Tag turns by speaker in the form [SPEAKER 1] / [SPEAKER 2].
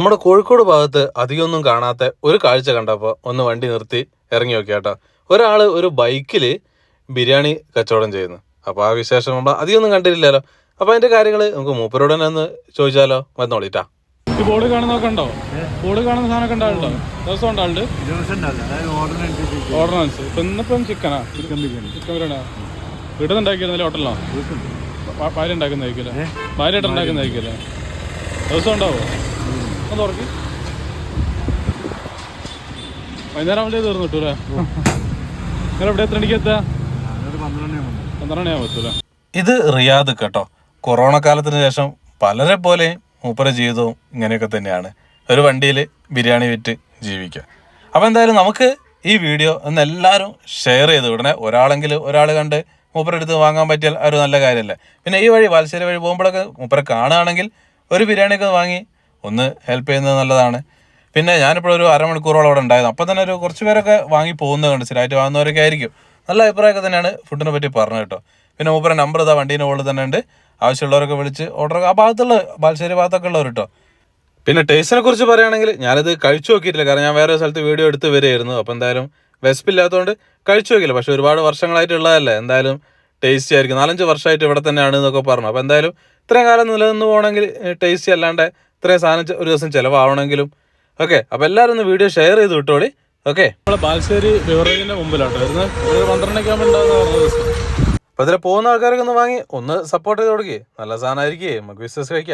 [SPEAKER 1] നമ്മുടെ കോഴിക്കോട് ഭാഗത്ത് അധികമൊന്നും കാണാത്ത ഒരു കാഴ്ച കണ്ടപ്പോൾ ഒന്ന് വണ്ടി നിർത്തി ഇറങ്ങി നോക്കി കേട്ടോ ഒരാൾ ഒരു ബൈക്കിൽ ബിരിയാണി കച്ചവടം ചെയ്യുന്നു. അപ്പോൾ ആ വിശേഷം നമ്മൾ അധികമൊന്നും കണ്ടിട്ടില്ലല്ലോ. അപ്പോൾ അതിന്റെ കാര്യങ്ങൾ നമുക്ക് മൂപ്പരോട് തന്നെ ഒന്ന് ചോദിച്ചാലോ? വന്നോളിട്ടാ
[SPEAKER 2] ഈ ബോർഡ് കാണുന്നതൊക്കെ ഉണ്ടോ? ബോർഡ് കാണുന്ന സാധനമൊക്കെ ഉണ്ടാവുണ്ടോ ദിവസം ഉണ്ടാവുണ്ട് ഓർഡിനൻസ് ഇപ്പം ഇന്നിപ്പം ചിക്കനാ ചിക്കൻ ബിരിയാണി. ചിക്കൻ ബിരിയാണി വീട്ടിൽ ഉണ്ടാക്കിയിരുന്നില്ല ഹോട്ടലിലോ? ഭാര്യ ഉണ്ടാക്കുന്നതായിരിക്കില്ലേ ഭാര്യ ഉണ്ടാക്കുന്നതായിരിക്കില്ലേ ദിവസം ഉണ്ടാവോ ഒന്ന് തുറക്കി വൈകുന്നേരം ആവുമ്പോഴേ തീർന്നു കിട്ടൂലേ? നിങ്ങൾ എവിടെ എത്ര മണിക്ക് എത്താ പന്ത്രണ്ട് എത്തൂലേ?
[SPEAKER 1] ഇത് റിയാദ് കേട്ടോ. കൊറോണ കാലത്തിന് ശേഷം പലരെ പോലെ മൂപ്പര ജീവിതവും ഇങ്ങനെയൊക്കെ തന്നെയാണ്. ഒരു വണ്ടിയിൽ ബിരിയാണി വിറ്റ് ജീവിക്കുക. അപ്പോൾ എന്തായാലും നമുക്ക് ഈ വീഡിയോ ഒന്ന് എല്ലാവരും ഷെയർ ചെയ്ത് വിടണേ. ഒരാളെങ്കിലും ഒരാൾ കണ്ട് മൂപ്പര എടുത്ത് വാങ്ങാൻ പറ്റിയാൽ ഒരു നല്ല കാര്യമല്ലേ. പിന്നെ ഈ വഴി വാൽശ്ശേരി വഴി പോകുമ്പോഴൊക്കെ മൂപ്പരെ കാണുകയാണെങ്കിൽ ഒരു ബിരിയാണിയൊക്കെ വാങ്ങി ഒന്ന് ഹെൽപ്പ് ചെയ്യുന്നത് നല്ലതാണ്. പിന്നെ ഞാനിപ്പോൾ ഒരു അരമണിക്കൂറോളം അവിടെ ഉണ്ടായിരുന്നു. അപ്പോൾ തന്നെ ഒരു കുറച്ച് പേരൊക്കെ വാങ്ങി പോകുന്നത് കണ്ട് സ്ഥിരമായിട്ട് വാങ്ങുന്നവരൊക്കെ ആയിരിക്കും. നല്ല അഭിപ്രായമൊക്കെ തന്നെയാണ് ഫുഡിനെ പറ്റി പറഞ്ഞത് കേട്ടോ. പിന്നെ മൂപ്പര നമ്പർ ഇതാ വണ്ടീന്റെ മുകളിൽ തന്നെ ഉണ്ട്. ആവശ്യമുള്ളവരൊക്കെ വിളിച്ച് ഓർഡർ ആ ഭാഗത്തുള്ള ബാൽശ്ശേരി ഭാഗത്തൊക്കെ ഉള്ളവർ കേട്ടോ. പിന്നെ ടേസ്റ്റിനെ കുറിച്ച് പറയുകയാണെങ്കിൽ ഞാനത് കഴിച്ചു നോക്കിയിട്ടില്ല. കാരണം ഞാൻ വേറെ സ്ഥലത്ത് വീഡിയോ എടുത്ത് വരികയായിരുന്നു. അപ്പോൾ എന്തായാലും വിശപ്പില്ലാത്തതുകൊണ്ട് കഴിച്ചു നോക്കില്ല പക്ഷേ ഒരുപാട് വർഷങ്ങളായിട്ടുള്ളതല്ലേ എന്തായാലും ടേസ്റ്റി ആയിരിക്കും. നാലഞ്ച് വർഷമായിട്ട് ഇവിടെ തന്നെയാണ് എന്നൊക്കെ പറഞ്ഞു. അപ്പോൾ എന്തായാലും ഇത്രയും കാലം നിലനിന്ന് പോകണമെങ്കിൽ ടേസ്റ്റി അല്ലാണ്ട് ഇത്രയും സാധനം ഒരു ദിവസം ചിലവാവണമെങ്കിലും. ഓക്കെ അപ്പോൾ എല്ലാവരും ഒന്ന് വീഡിയോ ഷെയർ ചെയ്ത് വിട്ടോളി. ഓക്കെ
[SPEAKER 2] നമ്മളെ ബാലുശ്ശേരി ബിവറേജിന്റെ മുമ്പിലാട്ടോ. വരുന്നത് ഒരു പന്ത്രണ്ടൊക്കെ ആകുമ്പോൾ ഉണ്ടാകുന്ന പറഞ്ഞത്
[SPEAKER 1] അപ്പോൾ ഇതിൽ പോകുന്ന ആൾക്കാരൊക്കെ ഒന്ന് വാങ്ങി ഒന്ന് സപ്പോർട്ട് ചെയ്ത് കൊടുക്കേ. നല്ല സാധനമായിരിക്കേ. നമുക്ക് ബിസിനസ് കഴിക്കാം.